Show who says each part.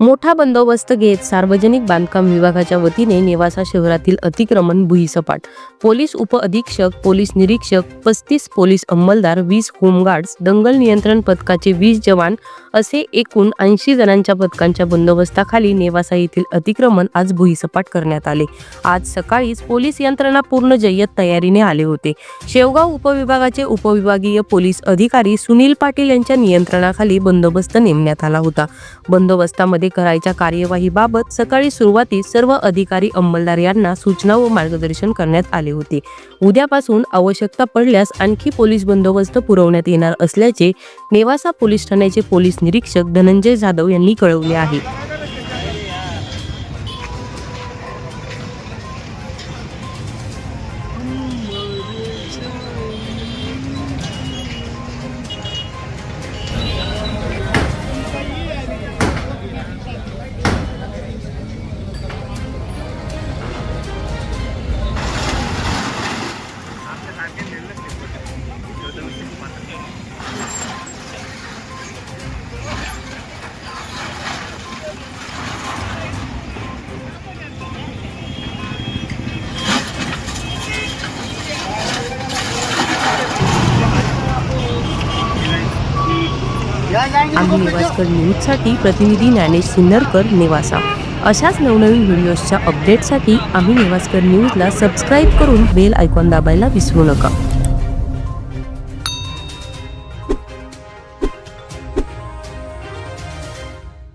Speaker 1: मोठा बंदोबस्त घेत सार्वजनिक बांधकाम विभागाच्या वतीने नेवासा शहरातील अतिक्रमण भुईसपाट. पोलीस उपअधीक्षक पोलीस निरीक्षक पस्तीस पोलीस अंमलदार वीस होमगार्ड्स दंगल नियंत्रण पथकाचे वीस जवान असे एकूण ऐंशी जणांच्या पथकांच्या बंदोबस्ताखाली नेवासा येथील अतिक्रमण आज भुईसपाट करण्यात आले. आज सकाळीच पोलीस यंत्रणा पूर्ण जय्यत तयारीने आले होते. शेवगाव उपविभागाचे उपविभागीय पोलीस अधिकारी सुनील पाटील यांच्या नियंत्रणाखाली बंदोबस्त नेमण्यात आला होता. बंदोबस्तामध्ये करायच्या कार्यवाहीबाबत सकाळी सुरुवातीस सर्व अधिकारी अंमलदार यांना सूचना व मार्गदर्शन करण्यात आले होते. उद्यापासून आवश्यकता पडल्यास आणखी पोलीस बंदोबस्त पुरवण्यात येणार असल्याचे नेवासा पोलीस ठाण्याचे पोलीस निरीक्षक धनंजय जाधव यांनी कळवले आहे. आम्ही निवासकर न्यूजसाठी प्रतिनिधी ज्ञानेश सिन्नरकर निवासा. अशाच नवनवीन व्हिडिओजच्या अपडेटसाठी आम्ही निवासकर न्यूजला सबस्क्राईब करून बेल आयकॉन दाबायला विसरू नका.